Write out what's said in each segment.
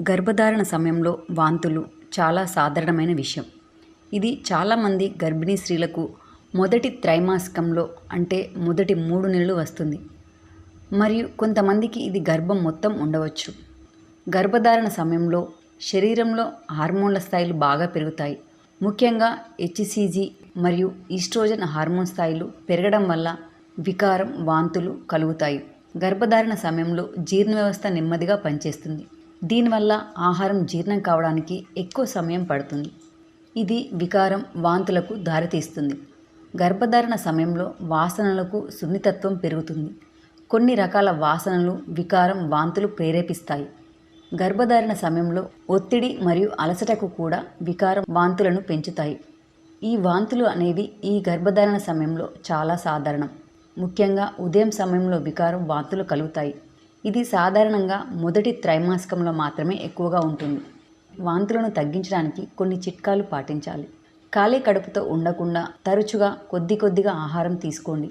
గర్భధారణ సమయంలో వాంతులు చాలా సాధారణమైన విషయం. ఇది చాలామంది గర్భిణీ స్త్రీలకు మొదటి త్రైమాసికంలో అంటే మొదటి మూడు నెలలు వస్తుంది. మరియు కొంతమందికి ఇది గర్భం మొత్తం ఉండవచ్చు. గర్భధారణ సమయంలో శరీరంలో హార్మోన్ల స్థాయిలు బాగా పెరుగుతాయి. ముఖ్యంగా హెచ్సిజి మరియు ఈస్ట్రోజన్ హార్మోన్ స్థాయిలు పెరగడం వల్ల వికారం వాంతులు కలుగుతాయి. గర్భధారణ సమయంలో జీర్ణ వ్యవస్థ నెమ్మదిగా పనిచేస్తుంది. దీనివల్ల ఆహారం జీర్ణం కావడానికి ఎక్కువ సమయం పడుతుంది. ఇది వికారం వాంతులకు దారితీస్తుంది. గర్భధారణ సమయంలో వాసనలకు సున్నితత్వం పెరుగుతుంది. కొన్ని రకాల వాసనలు వికారం వాంతులు ప్రేరేపిస్తాయి. గర్భధారణ సమయంలో ఒత్తిడి మరియు అలసటకు కూడా వికారం వాంతులను పెంచుతాయి. ఈ వాంతులు అనేవి ఈ గర్భధారణ సమయంలో చాలా సాధారణం. ముఖ్యంగా ఉదయం సమయంలో వికారం వాంతులు కలుగుతాయి. ఇది సాధారణంగా మొదటి త్రైమాసికంలో మాత్రమే ఎక్కువగా ఉంటుంది. వాంతులను తగ్గించడానికి కొన్ని చిట్కాలు పాటించాలి. ఖాళీ కడుపుతో ఉండకుండా తరచుగా కొద్ది కొద్దిగా ఆహారం తీసుకోండి.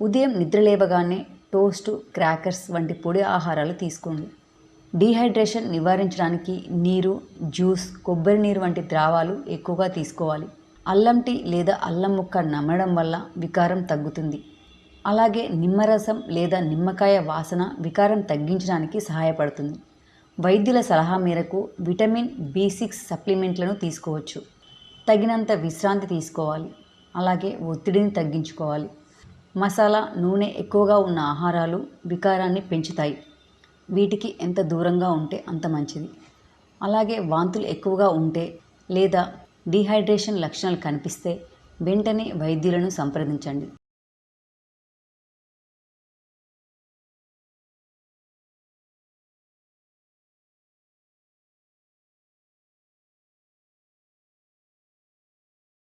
ఉదయం నిద్రలేవగానే టోస్ట్ క్రాకర్స్ వంటి పొడి ఆహారాలు తీసుకోండి. డీహైడ్రేషన్ నివారించడానికి నీరు జ్యూస్ కొబ్బరి నీరు వంటి ద్రావాలు ఎక్కువగా తీసుకోవాలి. అల్లం టీ లేదా అల్లం ముక్క నమ్మడం వల్ల వికారం తగ్గుతుంది. అలాగే నిమ్మరసం లేదా నిమ్మకాయ వాసన వికారం తగ్గించడానికి సహాయపడుతుంది. వైద్యుల సలహా మేరకు విటమిన్ బి సిక్స్ సప్లిమెంట్లను తీసుకోవచ్చు. తగినంత విశ్రాంతి తీసుకోవాలి. అలాగే ఒత్తిడిని తగ్గించుకోవాలి. మసాలా నూనె ఎక్కువగా ఉన్న ఆహారాలు వికారాన్ని పెంచుతాయి. వీటికి ఎంత దూరంగా ఉంటే అంత మంచిది. అలాగే వాంతులు ఎక్కువగా ఉంటే లేదా డిహైడ్రేషన్ లక్షణాలు కనిపిస్తే వెంటనే వైద్యులను సంప్రదించండి.